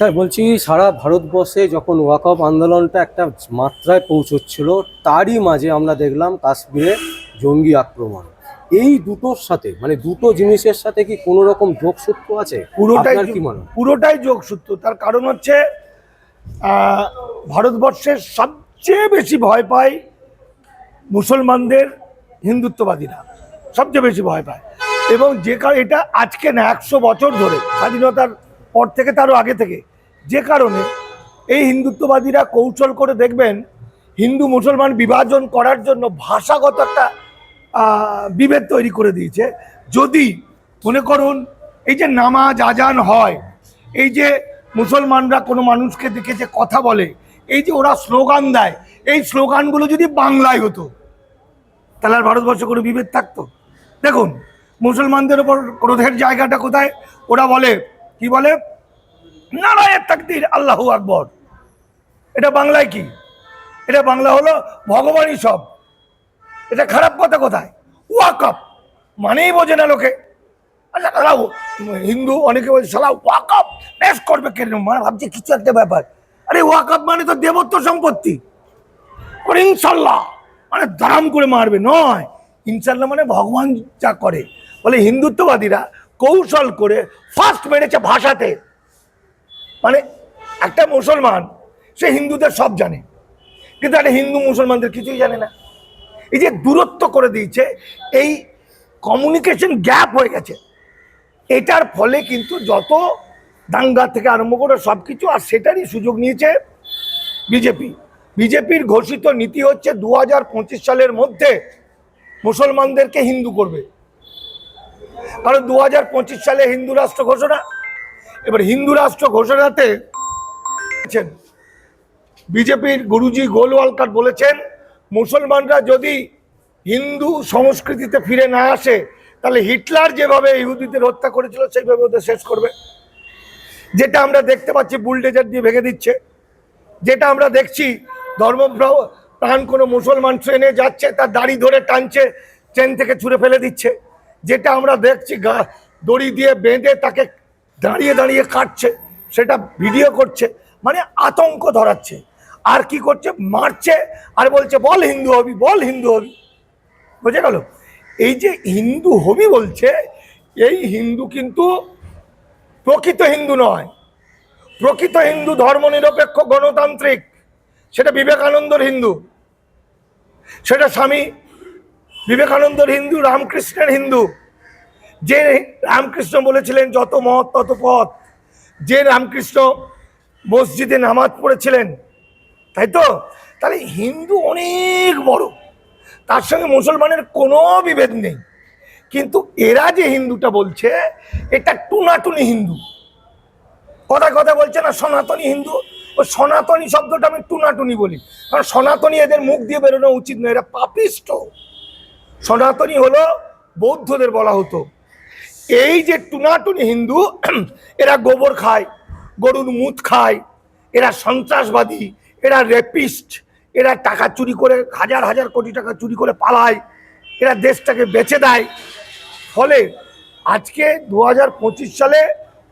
Sir বলছি সারা ভারতবর্ষে যখন ওয়াকআপ আন্দোলনটা একটা মাত্রায় পৌঁছচ্ছিল তারই মাঝে আমরা দেখলাম কাশ্মীরে জঙ্গি আক্রমণ। এই দুটোর সাথে মানে দুটো জিনিসের সাথে কি কোনো রকম যোগসূত্র আছে? পুরোটাই কি মনে পুরোটাই যোগসূত্র। তার কারণ হচ্ছে ভারতবর্ষের সবচেয়ে বেশি ভয় পায় মুসলমানদের হিন্দুত্ববাদীরা। সবচেয়ে বেশি ভয় পায়। এবং যে কারণে এটা আজকে না একশো বছর ধরে স্বাধীনতার পর থেকে তারও আগে থেকে। যে কারণে এই হিন্দুত্ববাদীরা কৌশল করে দেখবেন হিন্দু মুসলমান বিভাজন করার জন্য ভাষাগত একটা বিভেদ তৈরি করে দিয়েছে। যদি মনে করুন, এই যে নামাজ আজান হয়, এই যে মুসলমানরা কোনো মানুষকে দেখে যে কথা বলে, এই যে ওরা স্লোগান দেয়, এই স্লোগানগুলো যদি বাংলায় হতো, তাহলে আর ভারতবর্ষে কোনো বিভেদ থাকতো? দেখুন, মুসলমানদের ওপর ক্রোধের জায়গাটা কোথায়? ওরা বলে, কি বলে? নারায়ের তাকদির, আল্লাহু আকবর। এটা বাংলায় কি? এটা বাংলা হলো ভগবানই সব। এটা খারাপ কথা কোথায়? ওয়াকআপ মানেই বোঝে না লোকে। আচ্ছা হিন্দু, অনেকে বলছে সালা ওয়াকআপ বেশ করবে কেন মানে ভাবছে, কিছু একটা ব্যাপার। আরে ওয়াকআপ মানে তো দেবত্ব সম্পত্তি। ইনশাল্লাহ। মানে দাম করে মারবে, নয়। ইনশাল্লাহ মানে ভগবান যা করে। বলে হিন্দুত্ববাদীরা কৌশল করে ফার্স্ট মেরেছে ভাষাতে। মানে একটা মুসলমান, সে হিন্দুদের সব জানে, কিন্তু একটা হিন্দু মুসলমানদের কিছুই জানে না। এই যে দূরত্ব করে দিয়েছে, এই কমিউনিকেশন গ্যাপ হয়ে গেছে। এটার ফলে কিন্তু যত দাঙ্গা থেকে আরম্ভ করে সব কিছু, আর সেটারই সুযোগ নিয়েছে বিজেপি। বিজেপির ঘোষিত নীতি হচ্ছে দু হাজার পঁচিশ সালের মধ্যে মুসলমানদেরকে হিন্দু করবে। কারণ দু হাজার পঁচিশ সালে হিন্দু রাষ্ট্র ঘোষণা এবার হিন্দু রাষ্ট্র ঘোষণাতে বিজেপির গুরুজি গোলওয়ালকার বলেছেন, মুসলমানরা যদি হিন্দু সংস্কৃতিতে ফিরে না আসে, তাহলে হিটলার যেভাবে ইহুদিদের হত্যা করেছিল, সেইভাবে ওদের শেষ করবে। যেটা আমরা দেখতে পাচ্ছি, বুলডেজার দিয়ে ভেঙে দিচ্ছে। যেটা আমরা দেখছি ধর্ম প্রাণ কোনো মুসলমান ট্রেনে যাচ্ছে, তার দাড়ি ধরে টানছে, ট্রেন থেকে ছুঁড়ে ফেলে দিচ্ছে। যেটা আমরা দেখছি, গা দড়ি দিয়ে বেঁধে তাকে দাঁড়িয়ে দাঁড়িয়ে কাটছে, সেটা ভিডিও করছে মানে আতঙ্ক ধরাচ্ছে। আর কি করছে? মারছে আর বলছে, বল হিন্দু হবি, বল হিন্দু হবি। বুঝে গেল? এই যে হিন্দু হবি বলছে, এই হিন্দু কিন্তু প্রকৃত হিন্দু নয়। প্রকৃত হিন্দু ধর্মনিরপেক্ষ গণতান্ত্রিক। সেটা বিবেকানন্দর হিন্দু। সেটা স্বামী বিবেকানন্দর হিন্দু, রামকৃষ্ণের হিন্দু। যে রামকৃষ্ণ বলেছিলেন, যত মত তত পথ। যে রামকৃষ্ণ মসজিদে নামাজ পড়েছিলেন, তাই তো? তাহলে হিন্দু অনেক বড়। তার সঙ্গে মুসলমানের কোনো বিভেদ নেই। কিন্তু এরা যে হিন্দুটা বলছে, এটা টুনাটুনি হিন্দু। কথা কথা বলছে না সনাতনী হিন্দু। ও সনাতনী শব্দটা আমি টুনাটুনি বলি। কারণ সনাতনী এদের মুখ দিয়ে বেরোনো উচিত নয়, এরা পাপিষ্ট। সনাতনী হলো বৌদ্ধদের বলা হতো। এই যে টুনাটুনি হিন্দু, এরা গোবর খায়, গরুর মুত খায়, এরা সন্ত্রাসবাদী, এরা রেপিস্ট, এরা টাকা চুরি করে, হাজার হাজার কোটি টাকা চুরি করে পালায়, এরা দেশটাকে বেচে দেয়। ফলে আজকে দু হাজার পঁচিশ সালে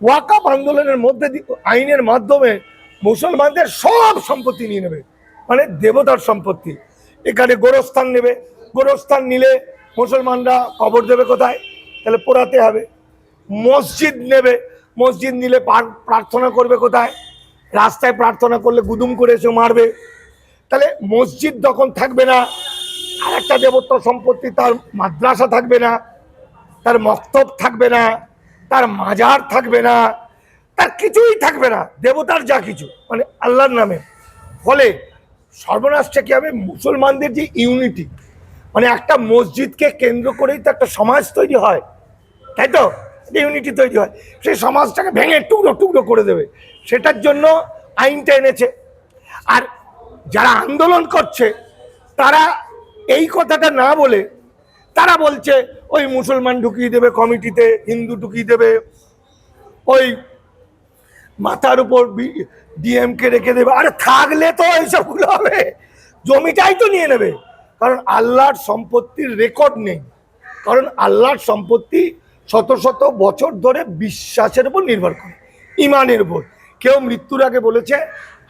ওয়াকাপ আন্দোলনের মধ্যে আইনের মাধ্যমে মুসলমানদের সব সম্পত্তি নিয়ে নেবে মানে দেবতার সম্পত্তি। এখানে গোরস্থান নেবে, গোরস্থান নিলে মুসলমানরা কবর দেবে কোথায়? তাহলে পোড়াতে হবে। মসজিদ নেবে। মসজিদ নিলে প্রার্থনা করবে কোথায়? রাস্তায় প্রার্থনা করলে গুদুম করে এসে মারবে। তাহলে মসজিদ তখন থাকবে না। আর একটা দেবত্ব সম্পত্তি তার মাদ্রাসা থাকবে না। তার মক্তব থাকবে না। তার মাজার থাকবে না। তার কিছুই থাকবে না। দেবতার যা কিছু মানে আল্লাহর নামে। ফলে সর্বনাশটা কি হবে? মুসলমানদের যে ইউনিটি মানে একটা মসজিদকে কেন্দ্র করেই তো একটা সমাজ তৈরি হয়। তাই তো? ইউনিটি তৈরি হয়। সেই সমাজটাকে ভেঙে টুকরো টুকরো করে দেবে। সেটার জন্য আইনটা এনেছে। আর যারা আন্দোলন করছে, তারা এই কথাটা না বলে, তারা বলছে, ওই মুসলমান ঢুকিয়ে দেবে কমিটিতে, হিন্দু ঢুকিয়ে দেবে, ওই মাথার উপর ডিএমকে রেখে দেবে। আরে থাকলে তো এইসবগুলো হবে। জমিটাই তো নিয়ে নেবে। কারণ আল্লাহর সম্পত্তির রেকর্ড নেই। কারণ আল্লাহর সম্পত্তি শত শত বছর ধরে বিশ্বাসের উপর নির্ভর করে, ইমানের উপর। কেউ মৃত্যুর আগে বলেছে,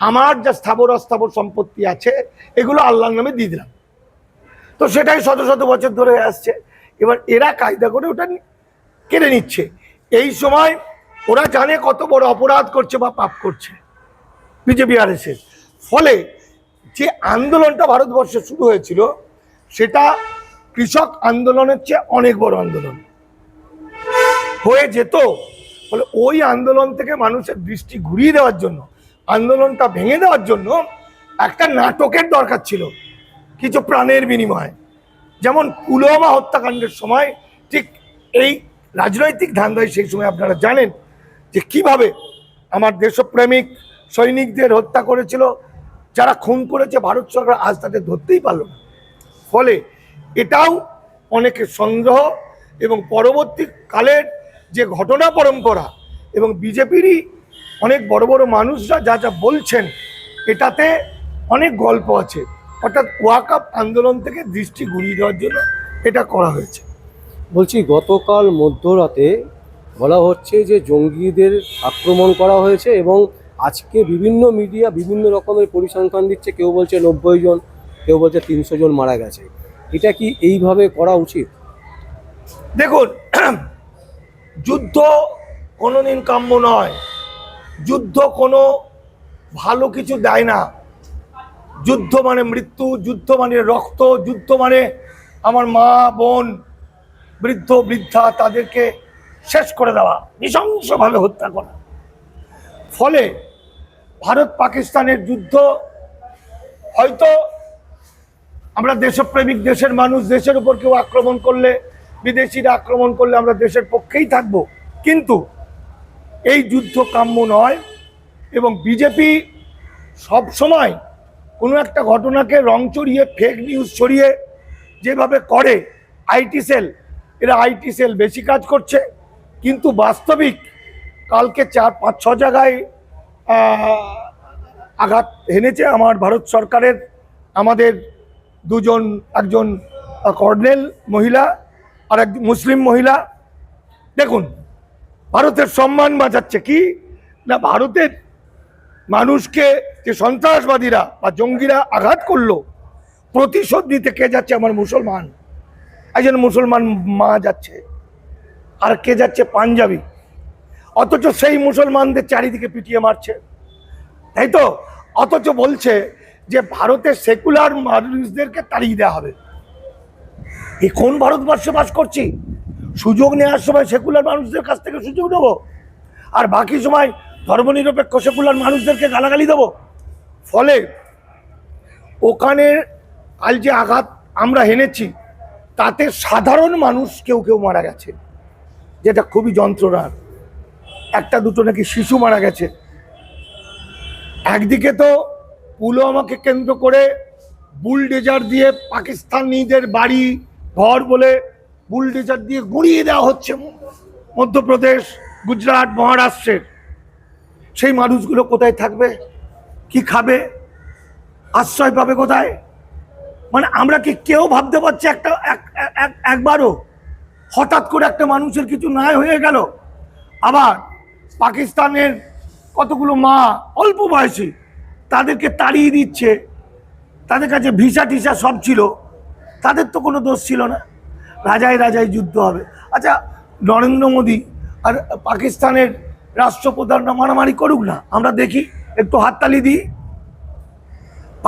আমার যা স্থাবর অস্থাবর সম্পত্তি আছে, এগুলো আল্লাহর নামে দিয়ে দিলাম। তো সেটাই শত শত বছর ধরে আসছে। এবার এরা কায়দা করে ওটা কেড়ে নিচ্ছে। এই সময় ওরা জানে কত বড় অপরাধ করছে বা পাপ করছে, বিজেপি আর ফলে যে আন্দোলনটা ভারতবর্ষে শুরু হয়েছিল, সেটা কৃষক আন্দোলনের চেয়ে অনেক বড় আন্দোলন। হয়ে যেত। ফলে ওই আন্দোলন থেকে মানুষের দৃষ্টি ঘুরিয়ে দেওয়ার জন্য, আন্দোলনটা ভেঙে দেওয়ার জন্য একটা নাটকের দরকার ছিল, কিছু প্রাণের বিনিময়ে। যেমন পুলওয়ামা হত্যাকাণ্ডের সময় ঠিক এই রাজনৈতিক ধান্দায় সেই সময় আপনারা জানেন যে কীভাবে আমার দেশপ্রেমিক সৈনিকদের হত্যা করেছিল, যারা খুন করেছে ভারত সরকার আজ তাদের ধরতেই পারল না। ফলে এটাও অনেকের সংগ্রহ এবং পরবর্তী কালের যে ঘটনা পরম্পরা এবং বিজেপিরই অনেক বড় বড় মানুষরা যা যা বলছেন এটাতে অনেক গল্প আছে। অর্থাৎ ওয়াকাপ আন্দোলন থেকে দৃষ্টি ঘুরিয়ে দেওয়ার জন্য এটা করা হয়েছে। বলছি গতকাল মধ্যরাতে বলা হচ্ছে যে জঙ্গিদের আক্রমণ করা হয়েছে এবং আজকে বিভিন্ন মিডিয়া বিভিন্ন রকমের পরিসংখ্যান দিচ্ছে কেউ বলছে নব্বই জন কেউ বলছে তিনশো জন মারা গেছে। এটা কি এইভাবে করা উচিত? দেখুন যুদ্ধ কোনোদিন কাম্য নয়। যুদ্ধ কোনো ভালো কিছু দেয় না। যুদ্ধ মানে মৃত্যু, যুদ্ধ মানে রক্ত, যুদ্ধ মানে আমার মা, বোন, বৃদ্ধ, বৃদ্ধা তাদেরকে শেষ করে দেওয়া, নৃশংসভাবে হত্যা করা। ফলে ভারত পাকিস্তানের যুদ্ধ হয়তো আমরা দেশপ্রেমিক দেশের মানুষ, দেশের উপর কেউ আক্রমণ করলে বিদেশিরা আক্রমণ করলে আমরা দেশের পক্ষেই থাকব। কিন্তু এই যুদ্ধ কাম্য নয় এবং বিজেপি সব সময় কোনো একটা ঘটনাকে রং চড়িয়ে ফেক নিউজ ছড়িয়ে যেভাবে করে আইটি সেল এরা আইটি সেল বেশি কাজ করছে। কিন্তু বাস্তবিক কালকে চার, পাঁচ, ছ জায়গায় আঘাত হেনেছে আমার ভারত সরকারের, আমাদের দুজন, একজন কর্নেল মহিলা আর এক মুসলিম মহিলা, দেখুন, ভারতের সম্মান বাঁচাচ্ছে কি? না, ভারতের মানুষকে যে সন্ত্রাসবাদীরা বা জঙ্গিরা আঘাত করল, প্রতিশোধ নিতে কে যাচ্ছে আমার মুসলমান? একজন মুসলমান মা যাচ্ছে, আর কে যাচ্ছে পাঞ্জাবি? অথচ সেই মুসলমানদের চারিদিকে পিটিয়ে মারছে। তাই তো? অথচ বলছে যে ভারতের সেকুলার মানুষদেরকে তাড়িয়ে দেওয়া হবে। এ কোন ভারতবর্ষে বাস করছি? সুযোগ নেওয়ার সময় সেকুলার মানুষদের কাছ থেকে সুযোগ নেব? আর বাকি সময় ধর্মনিরপেক্ষ সেকুলার মানুষদেরকে গালাগালি দেবো? ফলে ওখানে কাল যে আঘাত আমরা হেনেছি, তাতে সাধারণ মানুষ কেউ কেউ মারা গেছে, যেটা খুবই যন্ত্রণার একটা দুটো নাকি শিশু মারা গেছে। একদিকে তো পুলওয়ামাকে কেন্দ্র করে বুলডেজার দিয়ে পাকিস্তানিদের বাড়ি ঘর বলে বুলডেজার দিয়ে গুঁড়িয়ে দেওয়া হচ্ছে মধ্যপ্রদেশ, গুজরাট, মহারাষ্ট্রের। সেই মানুষগুলো কোথায় থাকবে? কি খাবে? আশ্রয় পাবে কোথায়? মানে আমরা কি কেউ ভাবতে পারছি একটা, এক- এক- একবারও হঠাৎ করে একটা মানুষের কিছু নাই হয়ে গেল? আবার পাকিস্তানের কতগুলো মা অল্প বয়সী তাদেরকে তাড়িয়ে দিচ্ছে, তাদের কাছে ভিসা টিসা সব ছিল। তাদের তো কোনো দোষ ছিল না। রাজায় রাজায় যুদ্ধ হবে। আচ্ছা নরেন্দ্র মোদী আর পাকিস্তানের রাষ্ট্রপ্রধানরা মারামারি করুক না। আমরা দেখি, একটু হাততালি দিই।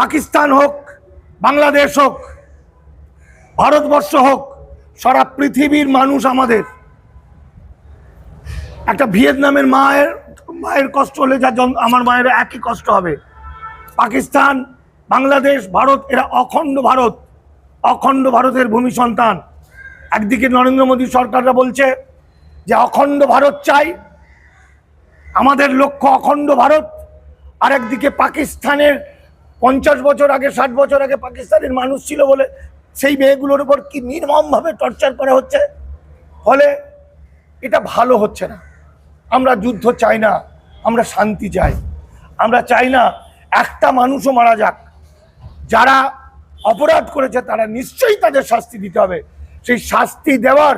পাকিস্তান হোক, বাংলাদেশ হোক, ভারতবর্ষ হোক, সারা পৃথিবীর মানুষ আমাদের। একটা ভিয়েতনামের মায়ের মায়ের কষ্ট হলে যা আমার মায়ের একই কষ্ট হবে। পাকিস্তান, বাংলাদেশ, ভারত, এরা অখণ্ড ভারত। অখণ্ড ভারতের ভূমি সন্তান। একদিকে নরেন্দ্র মোদী সরকাররা বলছে যে অখণ্ড ভারত চাই, আমাদের লক্ষ্য অখণ্ড ভারত। আর একদিকে পাকিস্তানের পঞ্চাশ বছর আগে, ষাট বছর আগে পাকিস্তানের মানুষ ছিল বলে সেই মেয়েগুলোর উপর কি নির্মমভাবে টর্চার করা হচ্ছে? ফলে এটা ভালো হচ্ছে না। আমরা যুদ্ধ চাই না, আমরা শান্তি চাই। আমরা চাই না একটা মানুষও মারা যাক। যারা অপরাধ করেছে, তারা নিশ্চয়ই তাদের শাস্তি দিতে হবে। সেই শাস্তি দেওয়ার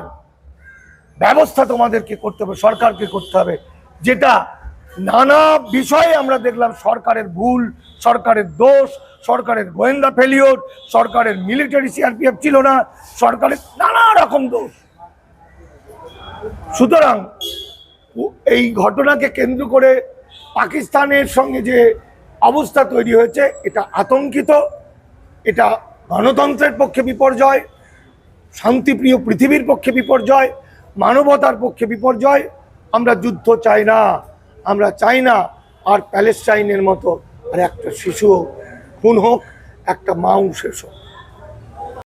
ব্যবস্থা তোমাদেরকে করতে হবে, সরকারকে করতে হবে। যেটা নানা বিষয়ে আমরা দেখলাম, সরকারের ভুল, সরকারের দোষ, সরকারের গোয়েন্দা ফেলিওর সরকারের মিলিটারি সিআরপিএফ ছিল না, সরকারের নানা রকম দোষ। সুতরাং এই ঘটনাকে কেন্দ্র করে পাকিস্তানের সঙ্গে যে অবস্থা তৈরি হয়েছে, এটা আতঙ্কিত। এটা গণতন্ত্রের পক্ষে বিপর্যয়, শান্তিপ্রিয় পৃথিবীর পক্ষে বিপর্যয়, মানবতার পক্ষে বিপর্যয়, আমরা যুদ্ধ চাই না, আমরা চাই না আর প্যালেস্টাইনের মতো আর একটা শিশু খুন হোক, একটা মাও হোক।